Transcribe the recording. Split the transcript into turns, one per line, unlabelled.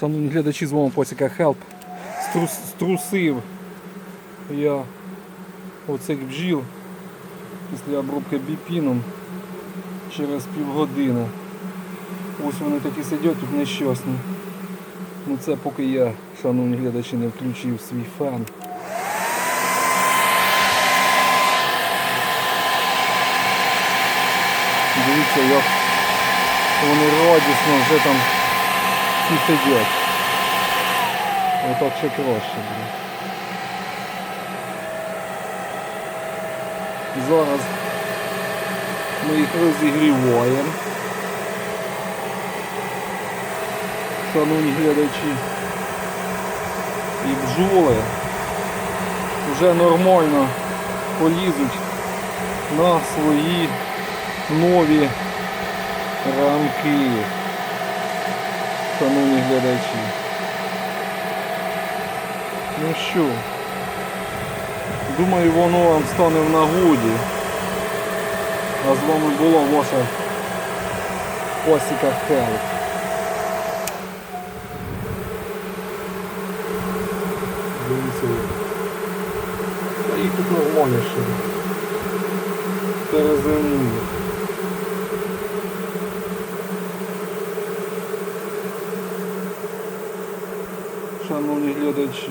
Шановні глядачі, з вами Посіка Хелп. Струс, струсив я оцих бджіл після обробки біпіном через півгодини. Ось вони такі сидять тут нещасні. Ну це поки я, шановні глядачі, не включив свій фен. Дивіться, як вони радісно вже там всі сидять. Отак ще краще. Зараз ми їх розігріваємо. Шановні глядачі. І бджоли вже нормально полізуть на свої нові рамки. Шановні глядачі. Ну що, думаю, воно вам стане в нагоді. А з вами була ваша Осіка Хелп. Дивіться. Та їх тут нормально ще. Перезимує. Шановні глядачі.